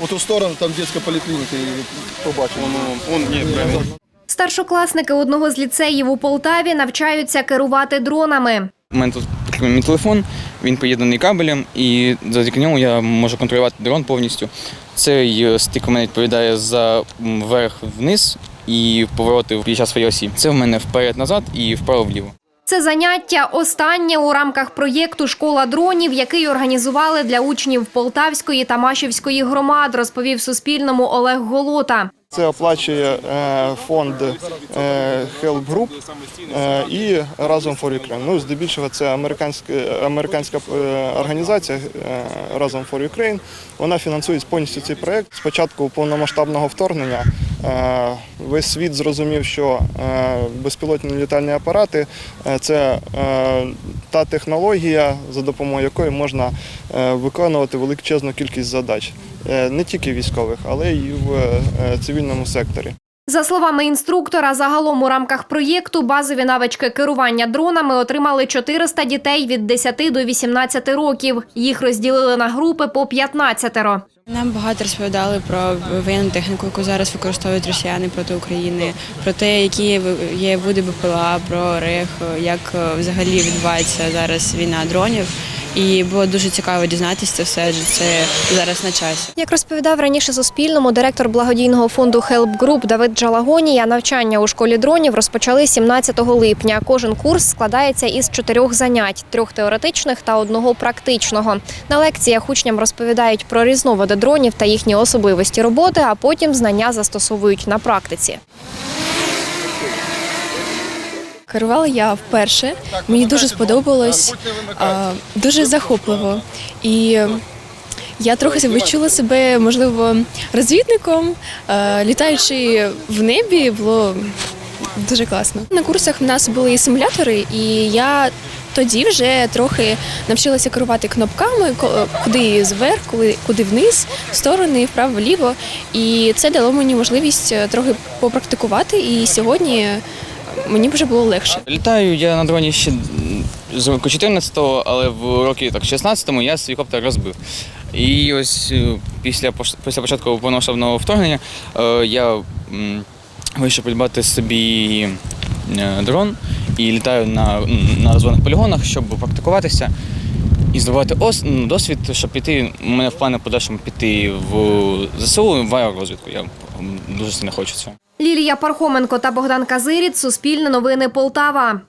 У ту сторону там детська поліклініка, і побачимо. Он, ні, правильно. Старшокласники одного з ліцеїв у Полтаві навчаються керувати дронами. У мене тут мій телефон, він приєднаний кабелем, і завдяки ньому я можу контролювати дрон повністю. Цей е, стик у мене відповідає за м, вверх-вниз і повороти під час своєї осі. Це в мене вперед-назад і вправо-вліво. Це заняття останнє у рамках проєкту Школа дронів, який організували для учнів Полтавської та Машівської громад, розповів Суспільному Олег Голота. Це оплачує е, фонд е, Help Group е, і Разом for Ukraine. Ну, здебільшого це американська, американська організація Разом for Ukraine. Вона фінансує повністю цей проєкт. Спочатку повномасштабного вторгнення весь світ зрозумів, що е, безпілотні літальні апарати е, це е, та технологія, за допомогою якої можна е, виконувати величезну кількість задач. Е, Не тільки військових, але й в е, цивільному секторі. За словами інструктора, загалом у рамках проєкту базові навички керування дронами отримали 400 дітей від 10 до 18 років. Їх розділили на групи по 15. Нам багато розповідали про воєнну техніку, яку зараз використовують росіяни проти України, про те, які є види БПЛА, про РЕХ, як е, взагалі відбувається зараз війна дронів. І було дуже цікаво дізнатися це все, це зараз на часі. Як розповідав раніше Суспільному, директор благодійного фонду Help Group Давид Джалагонія, навчання у школі дронів розпочали 17 липня. Кожен курс складається із чотирьох занять: трьох теоретичних та одного практичного. На лекціях учням розповідають про різновиди дронів та їхні особливості роботи, а потім знання застосовують на практиці. Керувала я вперше. Мені дуже сподобалось, дуже захопливо. І я трохи відчула себе, можливо, розвідником. Літаючи в небі, було дуже класно. На курсах в нас були симулятори, і я тоді вже трохи навчилася керувати кнопками, куди зверх, куди, вниз, в сторони, вправо, вліво. І це дало мені можливість е, трохи попрактикувати. І сьогодні мені вже було легше. Літаю я на дроні ще з року 14-го, але в році так 16-му я свій коптер розбив. І ось е, після, після початку повномасштабного вторгнення е, я вийшов придбати собі е, дрон і літаю на, на полігонах, щоб практикуватися і здобувати ос, ну, досвід, щоб піти. У мене в плані подальшому піти в ЗСУ в аеророзвідку. Я дуже сильно хочу цього. Лілія Пархоменко та Богдан Казиріт Суспільне новини Полтава.